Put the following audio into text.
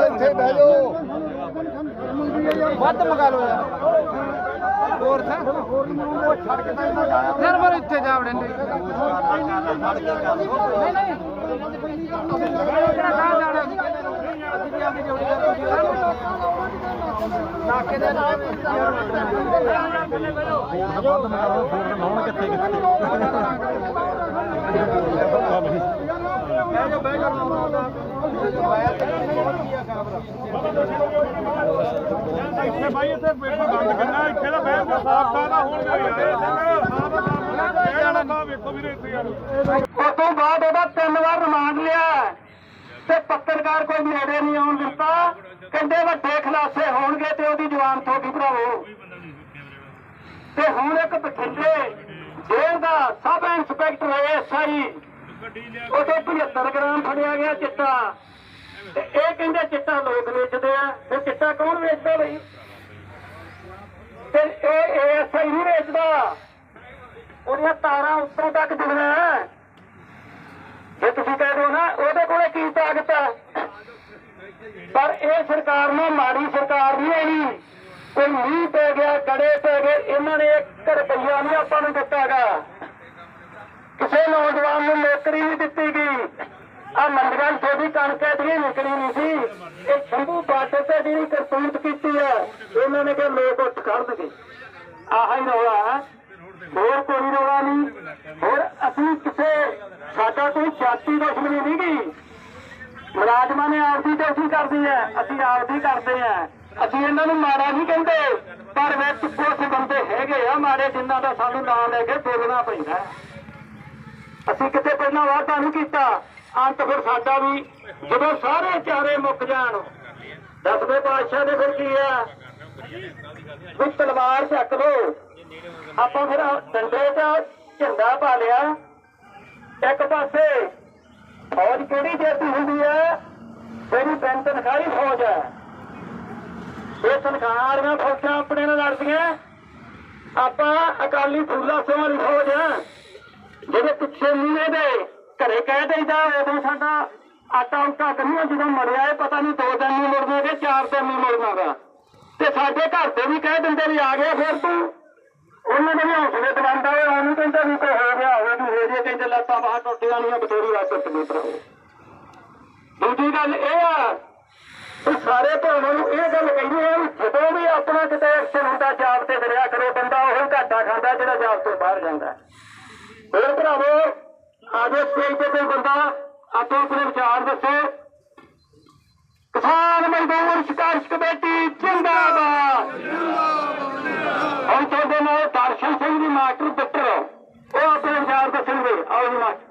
ਇੱਥੇ ਬਹਿ ਜਾਓ ਵੱਧ ਮਗਾ ਲਓ ਯਾਰ। ਹੋਰ ਥਾ ਛੱਡ ਕੇ ਤਾਂ? ਇਹਨਾਂ ਜਾਇਆ ਫਿਰ ਫਿਰ ਇੱਥੇ ਜਾ ਵੜਨ ਨਹੀਂ ਨਹੀਂ। ਕਿਹੜਾ ਕਹਾਂ ਜਾਣਾ ਅਸੀਂ ਵੀ ਆਪਣੀ ਜੋੜੀ ਨਾਕੇ ਦੇ ਨਾਲ ਲਾਉਣ ਕਿੱਥੇ? ਇੱਥੇ ਬਾਈ ਇੱਥੇ ਪੇਪਰ ਬੰਦ ਕਰਨਾ ਇੱਥੇ ਤਾਂ ਬਹਿ ਕੇ ਸਾਫ਼ ਸਾਫ਼ ਹੋਣਗੇ ਯਾਰ ਵੇਖੋ ਵੀਰੇ ਇੱਥੇ ਯਾਰ ਉਸ ਤੋਂ ਬਾਅਦ ਉਹਦਾ ਤਿੰਨ ਵਾਰ ਰਿਮਾਂਡ ਲਿਆ ਤੇ ਪੱਤਰਕਾਰ ਕੋਈ ਨੇੜੇ ਨਹੀਂ ਆਉਣ ਦਿੱਤਾ। ਕਹਿੰਦੇ ਵੱਡੇ ਖਲਾਸੇ ਹੋਣਗੇ ਤੇ ਉਹਦੀ ਜਵਾਨ ਤੁਹਾਡੀ ਭਰਾਵੋ। ਤੇ ਹੁਣ ਇੱਕ ਬਠਿੰਡੇ ਜੇਲ੍ਹ ਦਾ ਸਬ ਇੰਸਪੈਕਟਰ ਐਸਆਈ ਉਹਦੇ 75 ਗ੍ਰਾਮ ਫੜਿਆ ਗਿਆ ਚਿੱਟਾ। ਤੇ ਇਹ ਕਹਿੰਦੇ ਚਿੱਟਾ ਲੋਕ ਵੇਚਦੇ ਆ। ਫਿਰ ਚਿੱਟਾ ਕੌਣ ਵੇਚਦਾ ਬਈ? ਤੇ ਇਹ ਐਸਆਈ ਨਹੀਂ ਵੇਚਦਾ। ਉਹਦੀਆਂ ਤਾਰਾਂ ਉੱਤੋਂ ਤੱਕ ਜੁੜੀਆਂ ਜੇ ਤੁਸੀਂ ਕਹਿ ਦਿਓ ਨਾ, ਉਹਦੇ ਕੋਲੇ ਕੀ ਤਾਕਤ ਹੈ? ਪਰ ਇਹ ਸਰਕਾਰ ਨੂੰ, ਮਾੜੀ ਸਰਕਾਰ ਨਹੀਂ ਹੈਗੀ ਕੋਈ ਮੀਂਹ ਪੈ ਗਿਆ, ਗੜੇ ਪੈ ਗਏ, ਇਹਨਾਂ ਨੇ ਇੱਕ ਰੁਪਈਆ ਨਹੀਂ ਆਪਾਂ ਨੂੰ ਦਿੱਤਾਗਾ। ਕਿਸੇ ਨੌਜਵਾਨ ਨੂੰ ਨੌਕਰੀ ਨਹੀਂ ਦਿੱਤੀ ਗਈ। ਆ ਮੰਡੀਆਂ ਤੁਹਾਡੀ ਕਣਕ ਐਤਕੀ ਨਿਕਲੀ ਨਹੀਂ ਸੀ। ਇਹ ਸ਼ੰਭੂ ਬਾਟੇ ਤੇ ਜਿਹੜੀ ਕਰਤੂਤ ਕੀਤੀ ਹੈ ਇਹਨਾਂ ਨੇ ਕਿ ਲੋਕ ਉੱਠ ਖੜਨਗੇ ਆਹ ਹੀ ਰੌਲਾ ਹੋਰ ਕੋਈ ਰੌਲਾ ਨਹੀਂ। ਹੋਰ ਅਸੀਂ ਕਿਸੇ, ਸਾਡਾ ਕੋਈ ਜਾਤੀ ਦੁਸ਼ਮਣੀ ਨਹੀਂ ਗਈ। ਮੁਲਾਜ਼ਮਾਂ ਨੇ ਆਪਦੀ ਡਿਊਟੀ ਕਰਦੀ ਹੈ। ਅਸੀਂ ਆਪਦੀ ਕਰਦੇ ਆ ਅਸੀਂ ਇਹਨਾਂ ਨੂੰ ਮਾੜਾ ਨਹੀਂ ਕਹਿੰਦੇ। ਪਰ ਵਿੱਚ ਕੁਝ ਬੰਦੇ ਹੈਗੇ ਆ ਮਾੜੇ ਜਿਨ੍ਹਾਂ ਦਾ ਸਾਨੂੰ ਨਾਂ ਲੈ ਕੇ ਬੋਲਣਾ ਪੈਂਦਾ ਅਸੀਂ ਕਿਤੇ ਪਹਿਲਾਂ ਵਾਅਦਾ ਨਹੀਂ ਕੀਤਾ। ਅੰਤ ਫਿਰ ਸਾਡਾ ਵੀ ਜਦੋਂ ਸਾਰੇ ਚਾਰੇ ਮੁੱਕ ਜਾਣ, ਦਸਵੇਂ ਪਾਤਸ਼ਾਹ ਦੇ ਫਿਰ ਕੀ ਆ? ਵੀ ਤਲਵਾਰ ਚੱਕ ਲੋ ਆਪਾਂ ਫਿਰ ਡੰਡੇ 'ਚ ਝੰਡਾ ਪਾ ਲਿਆ। ਇੱਕ ਪਾਸੇ ਫੌਜ ਕਿਹੜੀ ਜੇਤੀ ਹੁੰਦੀ ਹੈ ਜਿਹੜੀ ਤਿੰਨ ਤਨਖਾਹੀ ਫੌਜ ਹੈ ਇਹ ਤਨਖਾਹ ਵਾਲੀਆਂ ਫੌਜਾਂ ਆਪਣੇ ਨਾਲ ਲੜਦੀਆਂ। ਆਪਾਂ ਅਕਾਲੀ ਫੂਲਾ ਸਿੰਘ ਵਾਲੀ ਫੌਜ ਹੈ ਜਿਹੜੇ ਪਿੱਛੇ ਮਹੀਨੇ ਦੇ ਘਰੇ ਕਹਿ ਦਈਦਾ ਉਦੋਂ ਸਾਡਾ ਆਟਾ ਉਟਾ ਕਰੀਓ ਜਦੋਂ ਮੜਿਆ ਇਹ ਪਤਾ ਨਹੀਂ ਦੋ ਦਿਨ ਨਹੀਂ ਮੁੜਨਾ ਕਿ ਚਾਰ ਦਿਨ ਨਹੀਂ ਮੁੜਨਾ ਗਾ ਤੇ ਸਾਡੇ ਘਰ ਦੇ ਵੀ ਕਹਿ ਦਿੰਦੇ ਵੀ ਆ ਗਿਆ ਫਿਰ ਤੂੰ। ਉਹਨਾਂ ਦੇ ਵੀ ਹੌਸਲੇ ਦਵਾਉਂਦਾ ਹੋਇਆ ਉਹਨੂੰ ਕਹਿੰਦਾ ਵੀ ਕੋਈ ਹੋ ਗਿਆ, ਹੋਵੇ ਵੀ ਹੋ ਜੇ ਕਹਿੰਦੇ ਲੱਤਾਂ ਬਾਹਰ ਟੁੱਟੀਆਂ ਨਹੀਂ ਬਥੇਰੀ ਰਾਤ ਟੁੱਟਦੀ ਦੂਜੀ ਗੱਲ ਇਹ ਆ ਵੀ ਸਾਰੇ ਭਰਾਵਾਂ ਨੂੰ ਇਹ ਗੱਲ ਕਹਿੰਦੀ ਹੈ ਵੀ ਜਦੋਂ ਵੀ ਆਪਣਾ ਕਿਤੇ ਐਕਸ਼ਨ ਹੁੰਦਾ ਜਾਬ ਤੇ ਕਰਿਆ ਕਰੋ, ਬੰਦਾ ਉਹ ਘਾਟਾ ਖਾਂਦਾ ਜਿਹੜਾ ਜਾਬ ਤੋਂ ਬਾਹਰ ਜਾਂਦਾ। ਹੋਰ ਭਰਾਵੋ ਆਜੋ ਸਟੇਜ ਤੇ ਕੋਈ ਬੰਦਾ ਆਪੋ ਆਪਣੇ ਵਿਚਾਰ ਦੱਸੋ। ਕਿਸਾਨ ਮਜ਼ਦੂਰ ਸੰਘਰਸ਼ ਕਮੇਟੀ, ਜਿੰਦਾਬਾਦ। ਹੁਣ ਤੁਹਾਡੇ ਨਾਲ ਦਰਸ਼ਨ ਸਿੰਘ ਜੀ ਮਾਸਟਰ ਬਿੱਟਰ ਉਹ ਆਪਣੇ ਵਿਚਾਰ ਦੱਸਣਗੇ। ਆਓ ਜੀ ਮਾਸਟਰ।